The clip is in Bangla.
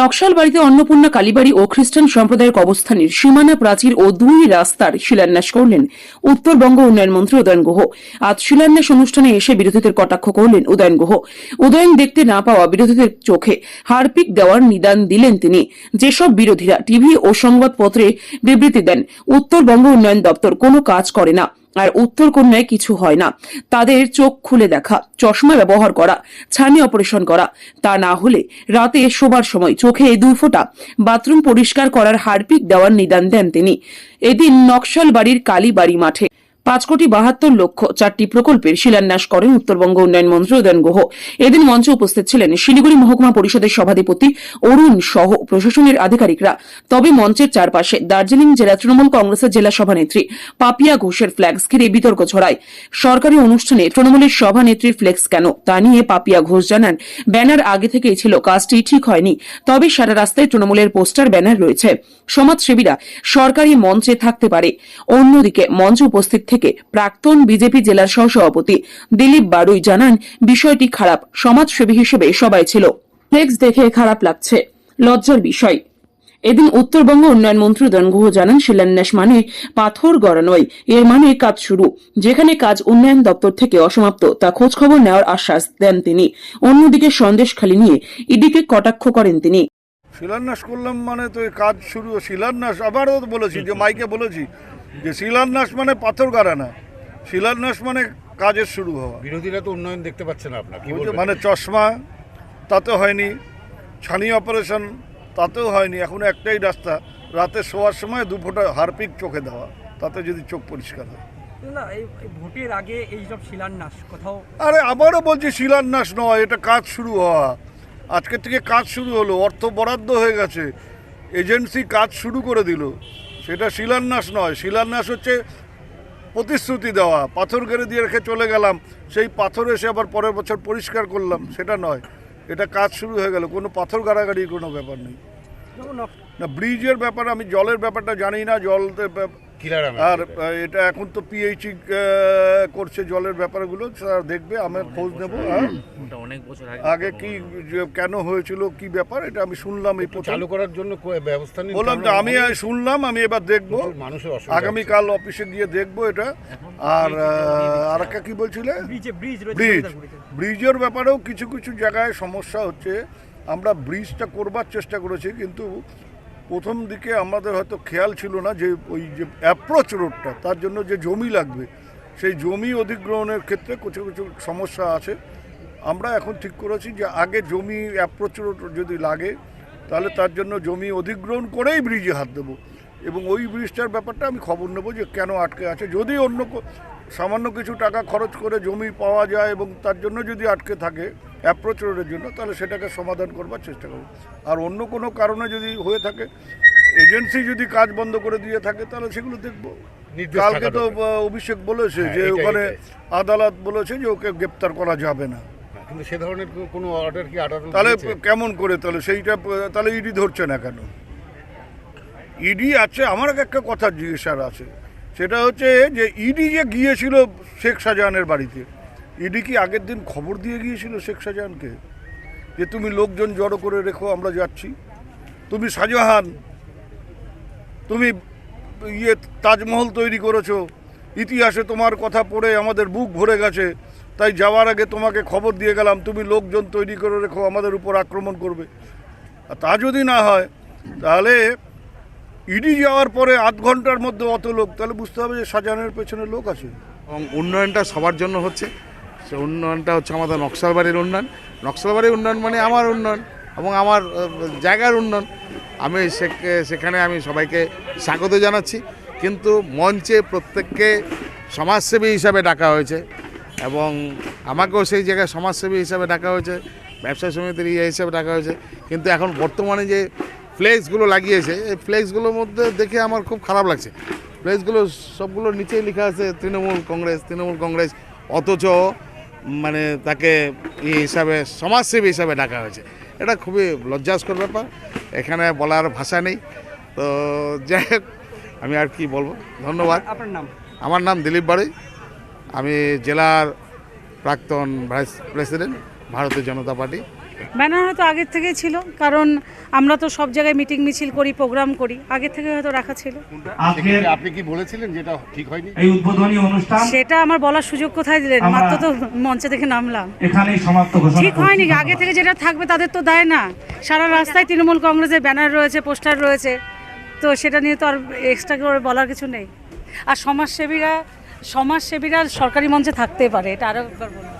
নকশাল বাড়িতে অন্নপূর্ণা কালীবাড়ি ও খ্রিস্টান সম্প্রদায়ের অবস্থানের সীমানা প্রাচীর ও দুই রাস্তার শিলান্যাস করলেন উত্তরবঙ্গ উন্নয়ন মন্ত্রী উদয়ন গুহ। আজ শিলান্যাস অনুষ্ঠানে এসে বিরোধীদের কটাক্ষ করলেন উদয়ন গুহ। উদয়ন দেখতে না পাওয়া বিরোধীদের চোখে হারপিক দেওয়ার নিদান দিলেন তিনি। যেসব বিরোধীরা টিভি ও সংবাদপত্রে বিবৃতি দেন উত্তরবঙ্গ উন্নয়ন দপ্তর কোনো কাজ করে না। আর উত্তর কন্যায় কিছু হয় না। তাদের চোখ খুলে দেখা, চশমা ব্যবহার করা, ছানি অপারেশন করা। তা না হলে রাতে শোবার সময় চোখে দুই ফোঁটা বাথরুম পরিষ্কার করার হারপিক দেওয়ার নিদান দেন তিনি। এদিন নকশাল বাড়ির কালী বাড়ি মাঠে পাঁচ কোটি বাহাত্তর লক্ষ চারটি প্রকল্পের শিলান্যাস করেন উত্তরবঙ্গ উন্নয়ন মন্ত্রী উদয়ন গুহ। এদিন মঞ্চে উপস্থিত ছিলেন শিলিগুড়ি মহকুমা পরিষদের সভাধিপতি অরুণ সহ প্রশাসনের আধিকারিকরা। তবে মঞ্চের চারপাশে দার্জিলিং জেলা তৃণমূল কংগ্রেসের জেলা সভানেত্রী পাপিয়া ঘোষের ফ্ল্যাক্স ঘিরে বিতর্ক ছড়ায়। সরকারি অনুষ্ঠানে তৃণমূলের সভানেত্রীর ফ্লেক্স কেন? তা নিয়ে পাপিয়া ঘোষ জানান, ব্যানার আগে থেকেই ছিল, কাজটি ঠিক হয়নি। তবে সারা রাস্তায় তৃণমূলের পোস্টার, ব্যানার রয়েছে। সমাজসেবীরা সরকারি মঞ্চে থাকতে পারে। অন্যদিকে মঞ্চে উপস্থিত থেকে প্রাক্তন বিজেপি জেলার সহসভাপতি দিলীপ বারুই জানান, বিষয়টি খারাপ, সমাজসেবী হিসেবে সবাই ছিল। ফ্লেক্স দেখে খারাপ লাগছে। লজ্জার বিষয়। এদিন উত্তরবঙ্গ উন্নয়ন মন্ত্রী উদয়ন গুহ জানান, শিলান্যাস মানে পাথর গড়া নয় এর মানে কাজ শুরু। যেখানে কাজ উন্নয়ন দপ্তর থেকে অসমাপ্ত, তা খোঁজখবর নেওয়ার আশ্বাস দেন তিনি। অন্যদিকে সন্দেশখালী নিয়ে ইডিকে কটাক্ষ করেন তিনি। শিলান্যাস করলাম মানে তো কাজ শুরু, শিলান্যাস আবারও বলেছি, যে মাইকে বলেছি যে শিলান্যাস মানে পাথর গাড়া না শিলান্যাস মানে কাজের শুরু হওয়া। বিরোধীরা তো উন্নয়ন দেখতে পাচ্ছে না আপনার? মানে চশমা তাতে হয়নি ছানি অপারেশন তাতেও হয়নি এখন একটাই রাস্তা রাতে শোয়ার সময় দু ফোঁটা হারপিক চোখে দেওয়া তাতে যদি চোখ পরিষ্কার হয়। না এই এই ভোটের আগে এইসব শিলান্যাস কোথাও আরে আবারও বলছি শিলান্যাস নয় এটা কাজ শুরু হওয়া। আজকে থেকে কাজ শুরু হলো অর্থ বরাদ্দ হয়ে গেছে এজেন্সি কাজ শুরু করে দিল। সেটা শিলান্যাস নয়। শিলান্যাস হচ্ছে প্রতিশ্রুতি দেওয়া। পাথর গেড়ে দিয়ে রেখে চলে গেলাম। সেই পাথর এসে আবার পরের বছর পরিষ্কার করলাম। সেটা নয়। এটা কাজ শুরু হয়ে গেল। কোনো পাথর গাড়াগাড়ির কোনো ব্যাপার নেই। না ব্রিজের ব্যাপার আমি জলের ব্যাপারটা জানি না। জল আর এটা এখন তো পিএইচই করছে জলের ব্যাপারগুলো স্যার দেখবে আমি খোঁজ নেব হ্যাঁ? অনেক বছর আগে আগে কি কেন হয়েছিল কি ব্যাপার এটা আমি শুনলাম এই চালু করার জন্য ব্যবস্থা বললাম তো আমি শুনলাম আমি এবার দেখব। মানুষের আগামীকাল অফিসে গিয়ে দেখব এটা। আর আর একটা কি বলছিলে? ব্রিজ। ব্রিজের ব্যাপারেও কিছু কিছু জায়গায় সমস্যা হচ্ছে। আমরা ব্রিজটা করবার চেষ্টা করেছি কিন্তু প্রথম দিকে আমাদের হয়তো খেয়াল ছিল না যে ওই যে অ্যাপ্রোচ রোডটা তার জন্য যে জমি লাগবে, সেই জমি অধিগ্রহণের ক্ষেত্রে কিছু কিছু সমস্যা আছে। আমরা এখন ঠিক করেছি যে আগে জমি অ্যাপ্রোচ রোড যদি লাগে, তাহলে তার জন্য জমি অধিগ্রহণ করেই ব্রিজে হাত দেবো। এবং ওই ব্রিজটার ব্যাপারটা আমি খবর নেব যে কেন আটকে আছে। যদি অন্য সামান্য কিছু টাকা খরচ করে জমি পাওয়া যায় এবং তার জন্য যদি আটকে থাকে অ্যাপ্রোচ রোডের জন্য তাহলে সেটাকে সমাধান করবার চেষ্টা করব। আর অন্য কোনো কারণে যদি হয়ে থাকে এজেন্সি যদি কাজ বন্ধ করে দিয়ে থাকে তাহলে সেগুলো দেখব। কালকে তো অভিষেক বলেছে হ্যাঁ, যে ওখানে আদালত বলেছে যে ওকে গ্রেপ্তার করা যাবে না। কিন্তু সে ধরনের কোনো অর্ডার কি আদালত তাহলে কেমন করে? তাহলে সেইটা তাহলে ইডি ধরছে না কেন? ইডি আছে আমার একটা কথা জিজ্ঞাসার আছে। সেটা হচ্ছে যে ইডি যে গিয়েছিল শেখ শাহজাহানের বাড়িতে ইডি কি আগের দিন খবর দিয়ে গিয়েছিল শেখ শাহজাহানকে? যে তুমি লোকজন জড়ো করে রেখো, আমরা যাচ্ছি। তুমি শাহজাহান, তুমি ইয়ে তাজমহল তৈরি করেছ, ইতিহাসে তোমার কথা পড়ে আমাদের বুক ভরে গেছে, তাই যাওয়ার আগে তোমাকে খবর দিয়ে গেলাম, তুমি লোকজন তৈরি করে রেখো, আমাদের উপর আক্রমণ করবে। আর তা যদি না হয়, তাহলে ইডি যাওয়ার পরে আধ ঘণ্টার মধ্যে অত লোক, তাহলে বুঝতে হবে যে শাহজাহানের পেছনে লোক আছে। এবং উন্নয়নটা সবার জন্য হচ্ছে। সে উন্নয়নটা হচ্ছে আমাদের নকশালবাড়ির উন্নয়ন। নকশালবাড়ির উন্নয়ন মানে আমার উন্নয়ন এবং আমার জায়গার উন্নয়ন। আমি সেখানে আমি সবাইকে স্বাগত জানাচ্ছি। কিন্তু মঞ্চে প্রত্যেককে সমাজসেবী হিসাবে ডাকা হয়েছে এবং আমাকেও সেই জায়গায় সমাজসেবী হিসাবে ডাকা হয়েছে, ব্যবসা সমিতির ইয়ে হিসাবে ডাকা হয়েছে। কিন্তু এখন বর্তমানে যে ফ্লেক্সগুলো লাগিয়েছে, এই ফ্লেক্সগুলোর মধ্যে দেখে আমার খুব খারাপ লাগছে। ফ্লেক্সগুলো সবগুলো নিচেই লেখা আছে তৃণমূল কংগ্রেস তৃণমূল কংগ্রেস, অথচ মানে তাকে ই হিসাবে সমাজসেবী হিসাবে ডাকা হয়েছে। এটা খুবই লজ্জাস্কর ব্যাপার। এখানে বলার ভাষা নেই। তো যাই হোক আমি আর কি বলব? ধন্যবাদ। আপনার নাম? আমার নাম দিলীপ বাড়ি। আমি জেলার প্রাক্তন ভাইস প্রেসিডেন্ট ভারতীয় জনতা পার্টি। ব্যানার হয়তো আগের থেকেই ছিল কারণ আমরা তো সব জায়গায় মিটিং মিছিল করি প্রোগ্রাম করি আগে থেকে হয়তো রাখা ছিল। আপনি কি বলেছিলেন যেটা ঠিক হয়নি? এই উদ্বোধনী অনুষ্ঠান সেটা আমার বলার সুযোগ কোথায় দিলেন? মাত্র তো মঞ্চে দেখে নামলাম। এখানেই সমাপ্ত ঘোষণা ঠিক হয়নি আগে থেকে যেটা থাকবে তাদের তো দেয় না। সারা রাস্তায় তৃণমূল কংগ্রেসের ব্যানার রয়েছে পোস্টার রয়েছে। তো সেটা নিয়ে তো আর এক্সট্রা করে বলার কিছু নেই। আর সমাজসেবীরা সমাজসেবীরা সরকারি মঞ্চে থাকতেই পারে এটা আরও একবার বলব।